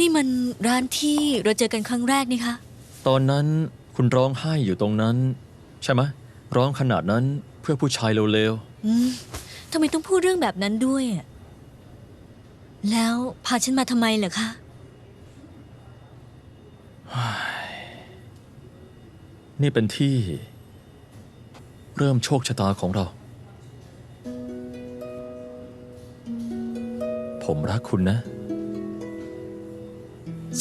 นี่มันร้านที่เราเจอกันครั้งแรกนี่คะ ตอนนั้นคุณร้องไห้อยู่ตรงนั้น ใช่ไหมร้องขนาดนั้นเพื่อผู้ชายเร็วอืมทำไมต้องพูดเรื่องแบบนั้นด้วยอะแล้วพาฉันมาทำไมเหรอคะ ๆนี่เป็นที่ เริ่มโชคชะตาของเรา ผมรักคุณนะ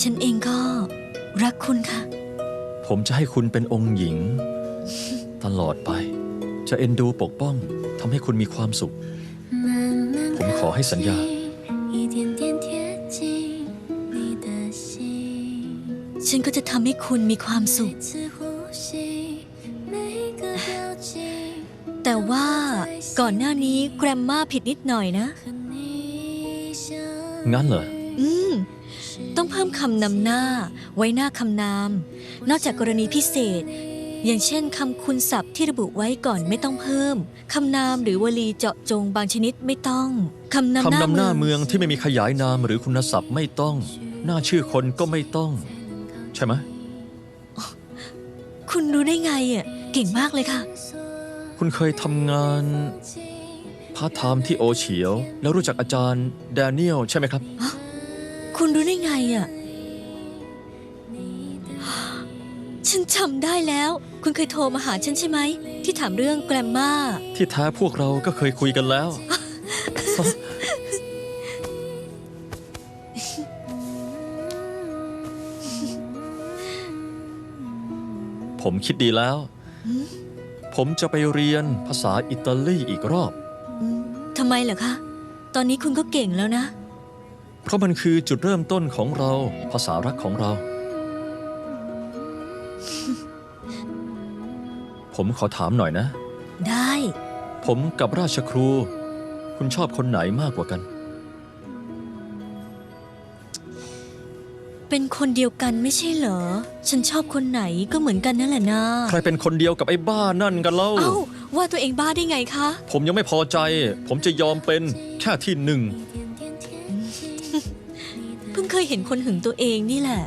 ฉันเองก็รักคุณค่ะ ผมจะให้คุณเป็นองค์หญิง ตลอดไป จะเอ็นดูปกป้องทำให้คุณมีความสุข ผมขอให้สัญญา ฉันก็จะทำให้คุณมีความสุข แต่ว่าก่อนหน้านี้แกรมมาผิดนิดหน่อยนะ งั้นเหรอ อืม ต้องเพิ่มคำนำหน้า ไว้หน้าคำนาม นอกจากกรณีพิเศษ อย่างเช่นคำคุณศัพท์ที่ระบุไว้ก่อนไม่ต้องเพิ่ม คำนามหรือวลีเจาะจงบางชนิดไม่ต้อง คำนำหคำน้านำหน้าเมืเมือองงที่ไม่มีขยายนามหรือคุณศัพท์ไม่ต้อง หน้าชื่อคนก็ไม่ต้อง ใช่ไหมคุณรู้ได้ไงอะ เก่งมากเลยค่ะ คุณเคยทำงานพาร์ทไทม์ที่โอเฉียว แล้วรู้จักอาจารย์แดเนียลใช่ไหมครับ คุณรู้ได้ไงอะ ฉันจำได้แล้ว คุณเคยโทรมาหาฉันใช่ไหม ที่ถามเรื่องแกรมมาที่แท้พวกเราก็เคยคุยกันแล้ว ผมคิดดีแล้ว ผมจะไปเรียนภาษาอิตาลีอีกรอบ ทำไมเหรอคะ ตอนนี้คุณก็เก่งแล้วนะ เพราะมันคือจุดเริ่มต้นของเรา ภาษารักของเรา ผมขอถามหน่อยนะ ได้ ผมกับราชครู คุณชอบคนไหนมากกว่ากัน เป็นคนเดียวกันไม่ใช่เหรอ ฉันชอบคนไหนก็เหมือนกันนั่นแหละนะใครเป็นคนเดียวกับไอ้บ้านั่นกันเล่า เอ้าว่าตัวเองบ้าได้ไงคะ ผมยังไม่พอใจ ผมจะยอมเป็นแค่ที่หนึ่ง พิ่งเคยเห็นคนหึงตัวเองนี่แหละ